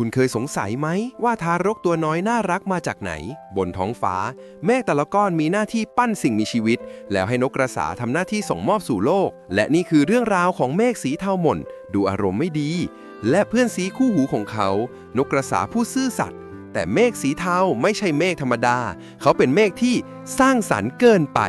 คุณเคยสงสัยไหมว่าทารกตัวน้อยน่ารักมาจากไหน บนท้องฟ้าเมฆแต่ละก้อนมีหน้าที่ปั้นสิ่งมีชีวิต แล้วให้นกกระสาทำหน้าที่ส่งมอบสู่โลก และนี่คือเรื่องราวของเมฆสีเทาหม่น ดูอารมณ์ไม่ดี และเพื่อนสีคู่หูของเขา นกกระสาผู้ซื่อสัตย์แต่เมฆสีเทาไม่ใช่เมฆธรรมดา เขาเป็นเมฆที่สร้างสรรค์เกินไป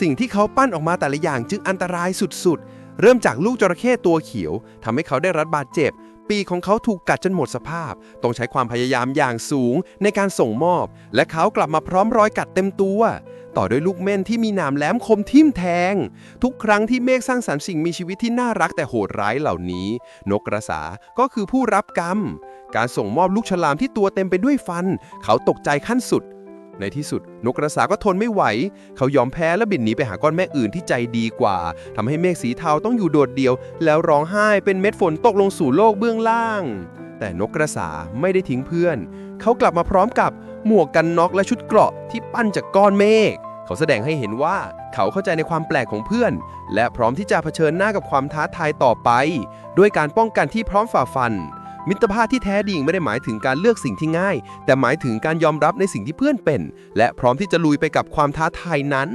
สิ่งที่เขาปั้นออกมาแต่ละอย่างจึงอันตรายสุดๆ เริ่มจากลูกจระเข้ตัวเขียวทำให้เขาได้รับบาดเจ็บ ปีของเขาถูกกัดจนหมดสภาพ ต้องใช้ความพยายามอย่างสูงในการส่งมอบ และเขากลับมาพร้อมรอยกัดเต็มตัว ต่อด้วยลูกเม่นที่มีหนามแหลมคมทิ่มแทง ทุกครั้งที่เมฆสร้างสรรค์สิ่งมีชีวิตที่น่ารักแต่โหดร้ายเหล่านี้ นกกระสาก็คือผู้รับกรรม การส่งมอบลูกฉลามที่ตัวเต็มไปด้วยฟัน เขาตกใจขั้นสุด ในที่สุดนกกระสาก็ทนไม่ไหว เขายอมแพ้และบินหนีไปหาก้อนเมฆอื่นที่ใจดีกว่าทำให้เมฆสีเทาต้องอยู่โดดเดี่ยว แล้วร้องไห้เป็นเม็ดฝนตกลงสู่โลกเบื้องล่าง แต่นกกระสาไม่ได้ทิ้งเพื่อน เขากลับมาพร้อมกับหมวกกันน็อกและชุดเกราะที่ปั้นจากก้อนเมฆเขาแสดงให้เห็นว่าเขาเข้าใจในความแปลกของเพื่อน และพร้อมที่จะเผชิญหน้ากับความท้าทายต่อไป ด้วยการป้องกันที่พร้อมฝ่าฟัน มิตรภาพที่แท้จริงไม่ได้หมายถึงการเลือกสิ่งที่ง่าย แต่หมายถึงการยอมรับในสิ่งที่เพื่อนเป็น และพร้อมที่จะลุยไปกับความท้าทายนั้น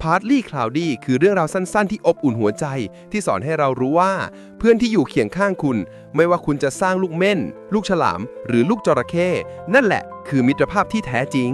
พาร์ทลี่คลาวดี้คือเรื่องราวสั้นๆ ที่อบอุ่นหัวใจ ที่สอนให้เรารู้ว่า เพื่อนที่อยู่เคียงข้างคุณ ไม่ว่าคุณจะสร้างลูกเม่น ลูกฉลาม หรือลูกจระเข้นั่นแหละ คือมิตรภาพที่แท้จริง